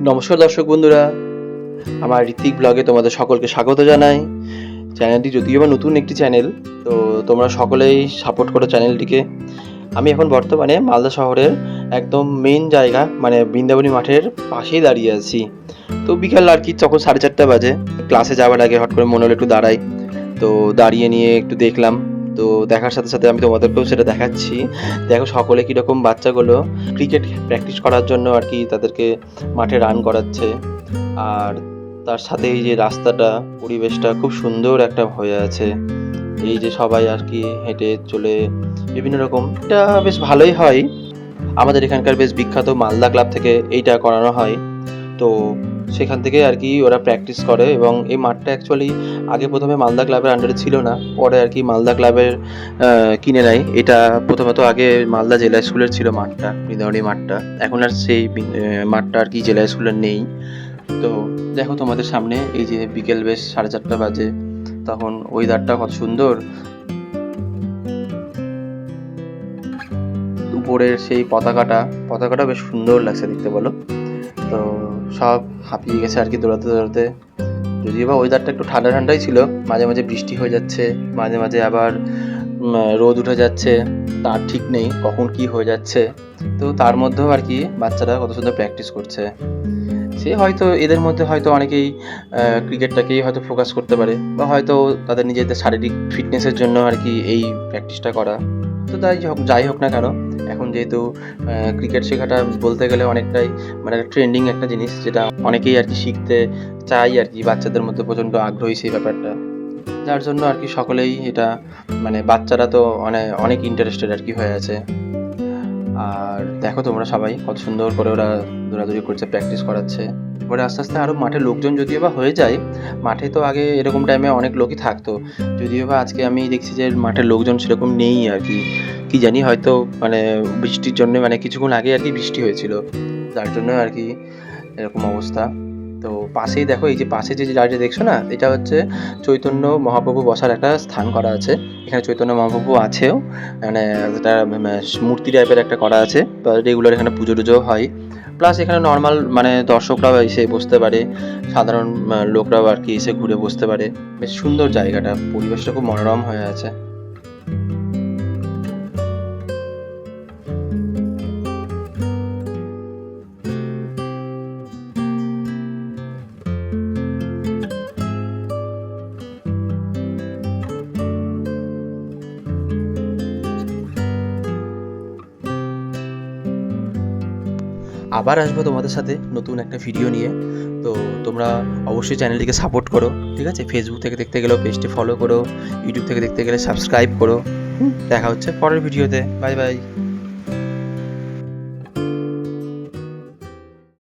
নমস্কার দর্শক বন্ধুরা। আমার ঋত্বিক ব্লগে তোমাদের সকলকে স্বাগত জানাই। চ্যানেলটি যদিও বা নতুন একটি চ্যানেল, তো তোমরা সকলেই সাপোর্ট করো চ্যানেলটিকে। আমি এখন বর্তমানে মালদা শহরের একদম মেন জায়গা মানে বৃন্দাবনী মাঠের পাশেই দাঁড়িয়ে আছি। তো বিকাল আর কি, তখন সাড়ে চারটা বাজে। ক্লাসে যাওয়ার আগে হট করে মনে হলো একটু দাঁড়াই। তো দাঁড়িয়ে নিয়ে একটু দেখলাম। তো দেখার সাথে সাথে আমি তোমাদেরকেও সেটা দেখাচ্ছি। দেখো সকলে কীরকম বাচ্চাগুলো ক্রিকেট প্র্যাকটিস করার জন্য আর কি তাদেরকে মাঠে রান করাচ্ছে। আর তার সাথে এই যে রাস্তাটা, পরিবেশটা খুব সুন্দর একটা হয়ে আছে। এই যে সবাই আর কি হেঁটে চলে বিভিন্ন রকম। এটা বেশ ভালোই হয়। আমাদের এখানকার বেশ বিখ্যাত মালদা ক্লাব থেকে এইটা করানো হয়। তো সেখান থেকে আর কি ওরা প্র্যাকটিস করে এবং এই মাঠটা অ্যাকচুয়ালি আগে প্রথমে মালদা ক্লাবের আন্ডারে ছিল না, পরে আর কি মালদা ক্লাবের কিনে নেয়। এটা প্রথমত আগে মালদা জেলা স্কুলের ছিল মাঠটা বৃন্দাবনী মাঠটা। এখন আর সেই মাঠটা আর কি জেলা স্কুলের নেই। তো দেখো তোমাদের সামনে এই যে বিকেল বেশ সাড়ে চারটা বাজে, তখন ওয়েদারটা কত সুন্দর। উপরের সেই পতাকাটা পতাকাটা বেশ সুন্দর লাগছে দেখতে বলো। তো সব হাঁপিয়ে গেছে আর কি দৌড়াতে দৌড়াতে। যদিও বা ওয়েদারটা একটু ঠান্ডা ঠান্ডাই ছিল, মাঝে মাঝে বৃষ্টি হয়ে যাচ্ছে, মাঝে মাঝে আবার রোদ উঠে যাচ্ছে, তার ঠিক নেই কখন কি হয়ে যাচ্ছে। তো তার মধ্যেও আর কি বাচ্চারা কত সুন্দর প্র্যাকটিস করছে। সে হয়তো এদের মধ্যে হয়তো অনেকেই ক্রিকেটটাকেই হয়তো ফোকাস করতে পারে, বা হয়তো তাদের নিজেদের শারীরিক ফিটনেসের জন্য আর কি এই প্র্যাকটিসটা করা। তো তাই হোক, যাই হোক না কেন, এখন যেহেতু ক্রিকেট শেখাটা বলতে গেলে অনেকটাই মানে ট্রেন্ডিং একটা জিনিস যেটা অনেকেই আর কি শিখতে চাই আর কি, বাচ্চাদের মধ্যে প্রচণ্ড আগ্রহী সেই ব্যাপারটা। যার জন্য আর কি সকলেই এটা মানে বাচ্চারা তো অনেক অনেক ইন্টারেস্টেড আর কি হয়ে আছে। আর দেখো তোমরা সবাই, কত সুন্দর করে ওরা দৌড়াদৌড়ি করছে প্র্যাকটিস করাচ্ছে। এবারে আস্তে আস্তে আরও মাঠে লোকজন যদিও বা হয়ে যায়, মাঠে তো আগে এরকম টাইমে অনেক লোকই থাকতো। যদিও বা আজকে আমি দেখছি যে মাঠে লোকজন সেরকম নেই আর কি। কি জানি হয়তো মানে বৃষ্টির জন্য মানে কিছুক্ষণ আগে আর কি বৃষ্টি হয়েছিল। যার জন্য আর কি এরকম অবস্থা। তো পাশেই দেখো, এই যে পাশে যে জায়গাটা দেখছ না, এটা হচ্ছে চৈতন্য মহাপ্রভু বসার একটা স্থান করা আছে। এখানে চৈতন্য মহাপ্রভু আছেও মানে এটা মূর্তি টাইপের একটা করা আছে রেগুলার এখানে পুজো টুজো হয়। প্লাস এখানে নর্মাল মানে দর্শকরাও এসে বসতে পারে, সাধারণ লোকরাও আর কি এসে ঘুরে বসতে পারে। বেশ সুন্দর জায়গাটা, পরিবেশটা খুব মনোরম হয়ে আছে। আবার আসব তোমাদের সাথে নতুন একটা ভিডিও নিয়ে। তো তোমরা অবশ্যই চ্যানেলটিকে সাপোর্ট করো, ঠিক আছে? ফেসবুক থেকে দেখতে গেলেও পেজটি ফলো করো ইউটিউব থেকে দেখতে গেলে সাবস্ক্রাইব করো। দেখা হচ্ছে পরের ভিডিওতে বাই বাই